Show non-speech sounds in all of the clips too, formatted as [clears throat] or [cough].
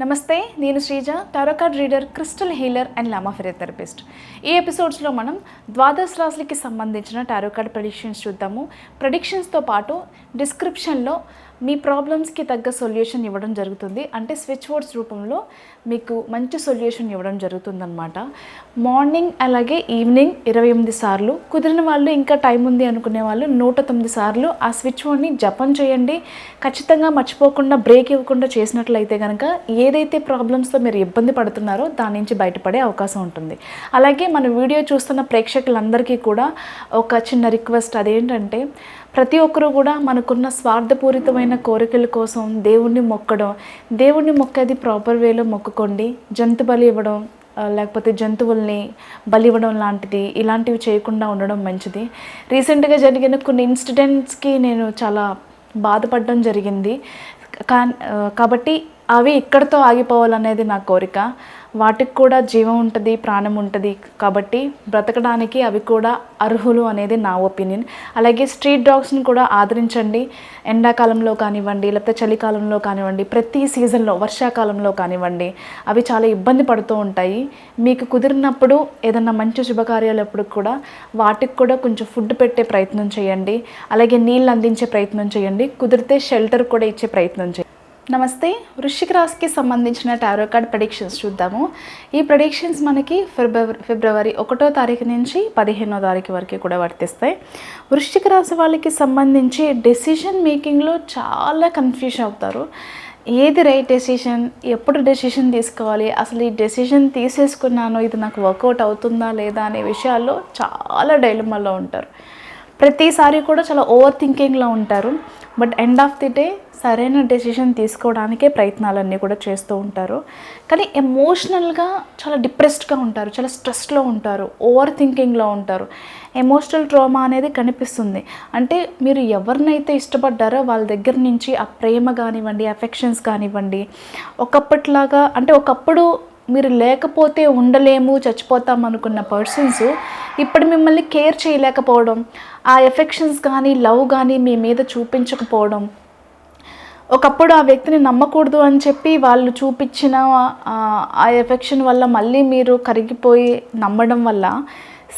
నమస్తే నేను Sreeja tarot card reader crystal healer and లామా ఫిజియోథెరపిస్ట్ ఈ ఎపిసోడ్స్లో మనం ద్వాదశ రాశులకి సంబంధించిన టారోకార్డ్ ప్రెడిక్షన్స్ చూద్దాము. ప్రెడిక్షన్స్తో పాటు డిస్క్రిప్షన్లో మీ ప్రాబ్లమ్స్కి తగ్గ సొల్యూషన్ ఇవ్వడం జరుగుతుంది. అంటే స్విచ్ బోర్డ్స్ రూపంలో మీకు మంచి సొల్యూషన్ ఇవ్వడం జరుగుతుందనమాట మార్నింగ్ అలాగే ఈవినింగ్ ఇరవై ఎనిమిది సార్లు కుదిరిన వాళ్ళు ఇంకా టైం ఉంది అనుకునే వాళ్ళు నూట తొమ్మిది సార్లు ఆ స్విచ్ బోర్డ్ని జపం చేయండి. ఖచ్చితంగా మర్చిపోకుండా బ్రేక్ ఇవ్వకుండా చేసినట్లయితే కనుక ఏదైతే ప్రాబ్లమ్స్తో మీరు ఇబ్బంది పడుతున్నారో దాని నుంచి బయటపడే అవకాశం ఉంటుంది. అలాగే మన వీడియో చూస్తున్న ప్రేక్షకులందరికీ కూడా ఒక చిన్న రిక్వెస్ట్ అదేంటంటే ప్రతి ఒక్కరూ కూడా మనకున్న స్వార్థపూరితమైన కోరికల కోసం దేవుణ్ణి మొక్కడం దేవుణ్ణి మొక్కేది ప్రాపర్ వేలో మొక్కుకోండి. జంతు బలి ఇవ్వడం లేకపోతే జంతువుల్ని బలి ఇవ్వడం లాంటిది ఇలాంటివి చేయకుండా ఉండడం మంచిది. రీసెంట్గా జరిగిన కొన్ని ఇన్సిడెంట్స్కి నేను చాలా బాధపడడం జరిగింది. కా కాబట్టి అవి ఇక్కడితో ఆగిపోవాలనేది నా కోరిక. వాటికి కూడా జీవం ఉంటుంది ప్రాణం ఉంటుంది కాబట్టి బ్రతకడానికి అవి కూడా అర్హులు అనేది నా ఒపీనియన్. అలాగే స్ట్రీట్ డాగ్స్ని కూడా ఆదరించండి. ఎండాకాలంలో కానివ్వండి లేకపోతే చలికాలంలో కానివ్వండి ప్రతి సీజన్లో వర్షాకాలంలో కానివ్వండి అవి చాలా ఇబ్బంది పడుతూ ఉంటాయి. మీకు కుదిరినప్పుడు ఏదన్నా మంచి శుభకార్యాలు ఎప్పుడు కూడా వాటికి కూడా కొంచెం ఫుడ్ పెట్టే ప్రయత్నం చేయండి. అలాగే నీళ్ళు అందించే ప్రయత్నం చేయండి. కుదిరితే షెల్టర్ కూడా ఇచ్చే ప్రయత్నం చేయండి. నమస్తే వృశ్చిక రాశికి సంబంధించిన టారో కార్డ్ ప్రొడిక్షన్స్ చూద్దాము. ఈ ప్రొడిక్షన్స్ మనకి ఫిబ్రవరి ఫిబ్రవరి ఒకటో తారీఖు నుంచి పదిహేనో తారీఖు వరకు కూడా వర్తిస్తాయి. వృశ్చిక రాశి వాళ్ళకి సంబంధించి డెసిషన్ మేకింగ్లో చాలా కన్ఫ్యూజ్ అవుతారు. ఏది రైట్ డెసిషన్ ఎప్పుడు డెసిషన్ తీసుకోవాలి అసలు ఈ డెసిషన్ తీసేసుకున్నాను ఇది నాకు వర్కౌట్ అవుతుందా లేదా అనే విషయాల్లో చాలా డైలమాలో ఉంటారు. ప్రతిసారి కూడా చాలా ఓవర్ థింకింగ్లో ఉంటారు. But end of the day సరైన డెసిషన్ తీసుకోవడానికే ప్రయత్నాలన్నీ కూడా చేస్తూ ఉంటారు. కానీ ఎమోషనల్గా చాలా డిప్రెస్డ్గా ఉంటారు చాలా స్ట్రెస్లో ఉంటారు ఓవర్ థింకింగ్లో ఉంటారు. ఎమోషనల్ ట్రోమా అనేది కనిపిస్తుంది. అంటే మీరు ఎవరినైతే ఇష్టపడ్డారో వాళ్ళ దగ్గర నుంచి ఆ ప్రేమ కానివ్వండి అఫెక్షన్స్ కానివ్వండి ఒకప్పటిలాగా అంటే ఒకప్పుడు మీరు లేకపోతే ఉండలేము చచ్చిపోతాం అనుకున్న పర్సన్స్ ఇప్పుడు మిమ్మల్ని కేర్ చేయలేకపోవడం ఆ ఎఫెక్షన్స్ కానీ లవ్ కానీ మీ మీద చూపించకపోవడం. ఒకప్పుడు ఆ వ్యక్తిని నమ్మకూడదు అని చెప్పి వాళ్ళు చూపించిన ఆ, ఎఫెక్షన్ వల్ల మళ్ళీ మీరు కరిగిపోయి నమ్మడం వల్ల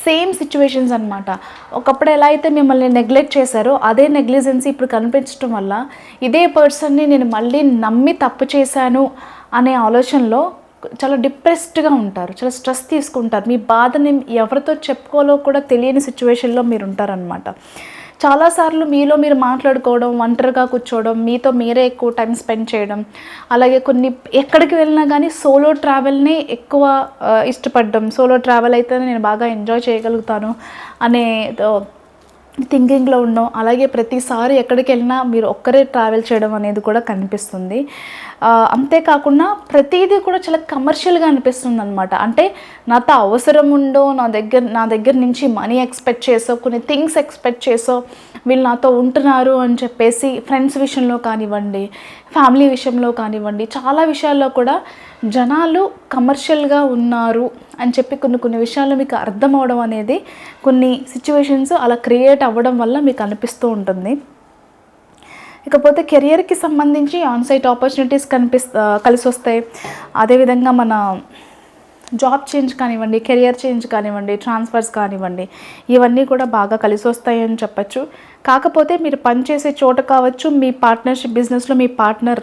సేమ్ సిచ్యువేషన్స్ అనమాట ఒకప్పుడు ఎలా అయితే మిమ్మల్ని నెగ్లెక్ట్ చేశారో అదే నెగ్లిజెన్సీ ఇప్పుడు కనిపించడం వల్ల ఇదే పర్సన్ని నేను మళ్ళీ నమ్మి తప్పు చేశాను అనే ఆలోచనలో చాలా డిప్రెస్డ్గా ఉంటారు చాలా స్ట్రెస్ తీసుకుంటారు. మీ బాధని ఎవరితో చెప్పుకోలో కూడా తెలియని సిచ్యువేషన్లో మీరు ఉంటారనమాట చాలాసార్లు మీలో మీరు మాట్లాడుకోవడం ఒంటరిగా కూర్చోవడం మీతో మీరే ఎక్కువ టైం స్పెండ్ చేయడం అలాగే కొన్ని ఎక్కడికి వెళ్ళినా కానీ సోలో ట్రావెల్ని ఎక్కువ ఇష్టపడడం. సోలో ట్రావెల్ అయితే నేను బాగా ఎంజాయ్ చేయగలుగుతాను అనే థింకింగ్లో ఉండడం అలాగే ప్రతిసారి ఎక్కడికి వెళ్ళినా మీరు ఒక్కరే ట్రావెల్ చేయడం అనేది కూడా కనిపిస్తుంది. అంతేకాకుండా ప్రతిదీ కూడా చాలా కమర్షియల్గా అనిపిస్తుంది అనమాట అంటే నాతో అవసరం ఉండో నా దగ్గర నా దగ్గర నుంచి మనీ ఎక్స్పెక్ట్ చేసో కొన్ని థింగ్స్ ఎక్స్పెక్ట్ చేసో వీళ్ళు నాతో ఉంటున్నారు అని చెప్పేసి ఫ్రెండ్స్ విషయంలో కానివ్వండి ఫ్యామిలీ విషయంలో కానివ్వండి చాలా విషయాల్లో కూడా జనాలు కమర్షియల్గా ఉన్నారు అని చెప్పి కొన్ని కొన్ని విషయాలు మీకు అర్థం అవడం అనేది కొన్ని సిచ్యువేషన్స్ అలా క్రియేట్ అవ్వడం వల్ల మీకు అనిపిస్తూ ఉంటుంది. ఇకపోతే కెరియర్కి సంబంధించి ఆన్సైట్ ఆపర్చునిటీస్ కనిపిస్ కలిసి వస్తాయి అదేవిధంగా మన జాబ్ చేంజ్ కానివ్వండి కెరియర్ చేంజ్ కానివ్వండి ట్రాన్స్ఫర్స్ కానివ్వండి ఇవన్నీ కూడా బాగా కలిసి వస్తాయని చెప్పచ్చు. కాకపోతే మీరు పనిచేసే చోట కావచ్చు మీ పార్ట్నర్షిప్ బిజినెస్లో మీ పార్ట్నర్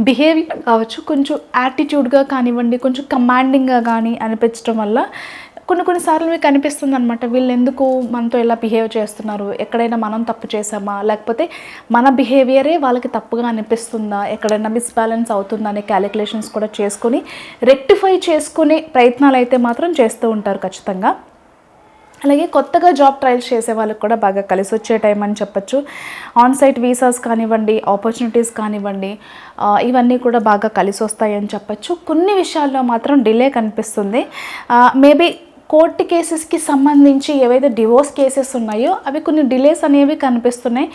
బిహేవియర్ కావచ్చు కొంచెం యాటిట్యూడ్గా కానివ్వండి కొంచెం కమాండింగ్గా కానీ అనిపించడం వల్ల కొన్ని కొన్నిసార్లు మీకు అనిపిస్తుంది అనమాట వీళ్ళు ఎందుకు మనతో ఎలా బిహేవ్ చేస్తున్నారు? ఎక్కడైనా మనం తప్పు చేసామా లేకపోతే మన బిహేవియరే వాళ్ళకి తప్పుగా అనిపిస్తుందా? ఎక్కడైనా మిస్బ్యాలెన్స్ అవుతుందా అనే క్యాలిక్యులేషన్స్ కూడా చేసుకొని రెక్టిఫై చేసుకునే ప్రయత్నాలు అయితే మాత్రం చేస్తూ ఉంటారు ఖచ్చితంగా. అలాగే కొత్తగా జాబ్ ట్రయల్స్ చేసే వాళ్ళకి కూడా బాగా కలిసి వచ్చే టైం అని చెప్పొచ్చు. ఆన్ సైట్ వీసాస్ కానివ్వండి ఆపర్చునిటీస్ కానివ్వండి ఇవన్నీ కూడా బాగా కలిసి వస్తాయని చెప్పొచ్చు. కొన్ని విషయాల్లో మాత్రం డిలే కనిపిస్తుంది. మేబీ కోర్టు కేసెస్కి సంబంధించి ఏవైతే డివోర్స్ కేసెస్ ఉన్నాయో అవి కొన్ని డిలేస్ అనేవి కనిపిస్తున్నాయి.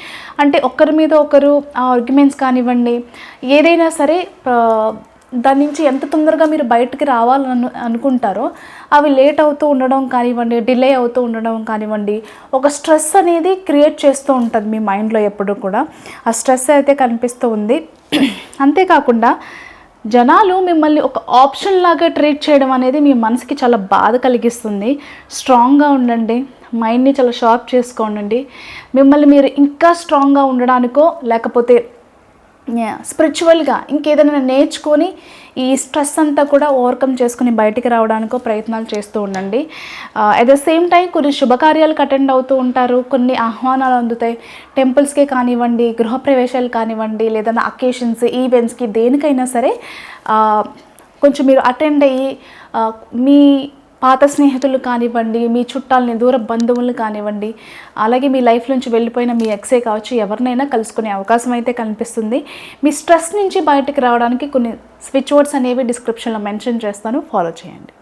అంటే ఒకరి మీద ఒకరు ఆర్గ్యుమెంట్స్ కానివ్వండి ఏదైనా సరే దాని నుంచి ఎంత తొందరగా మీరు బయటకు రావాలని అనుకుంటారో అవి లేట్ అవుతూ ఉండడం కానివ్వండి డిలే అవుతూ ఉండడం కానివ్వండి ఒక స్ట్రెస్ అనేది క్రియేట్ చేస్తూ ఉంటుంది మీ మైండ్లో ఎప్పుడు కూడా. ఆ స్ట్రెస్ అయితే కనిపిస్తూ ఉంది. [clears throat] అంతేకాకుండా జనాలు మిమ్మల్ని ఒక ఆప్షన్ లాగా ట్రీట్ చేయడం అనేది మీ మనసుకి చాలా బాధ కలిగిస్తుంది. స్ట్రాంగ్గా ఉండండి. మైండ్ని చాలా షార్ప్ చేసుకోండి మిమ్మల్ని మీరు ఇంకా స్ట్రాంగ్గా ఉండడానికో లేకపోతే స్పిరిచువల్గా ఇంకేదైనా నేర్చుకొని ఈ స్ట్రెస్ అంతా కూడా ఓవర్కమ్ చేసుకుని బయటికి రావడానికో ప్రయత్నాలు చేస్తూ ఉండండి. అట్ ద సేమ్ టైం కొన్ని శుభకార్యాలకు అటెండ్ అవుతూ ఉంటారు. కొన్ని ఆహ్వానాలు అందుతాయి. టెంపుల్స్కే కానివ్వండి గృహప్రవేశాలు కానివ్వండి లేదన్నా అకేషన్స్ ఈవెంట్స్కి దేనికైనా సరే కొంచెం మీరు అటెండ్ అయ్యి మీ పాత స్నేహితులు కానివ్వండి మీ చుట్టాలని దూర బంధువులు కానివ్వండి అలాగే మీ లైఫ్ నుంచి వెళ్ళిపోయిన మీ ఎక్సే కావచ్చు ఎవరినైనా కలుసుకునే అవకాశం అయితే కనిపిస్తుంది. మీ స్ట్రెస్ నుంచి బయటకు రావడానికి కొన్ని స్విచ్ వర్డ్స్ అనేవి డిస్క్రిప్షన్లో మెన్షన్ చేస్తాను. ఫాలో చేయండి.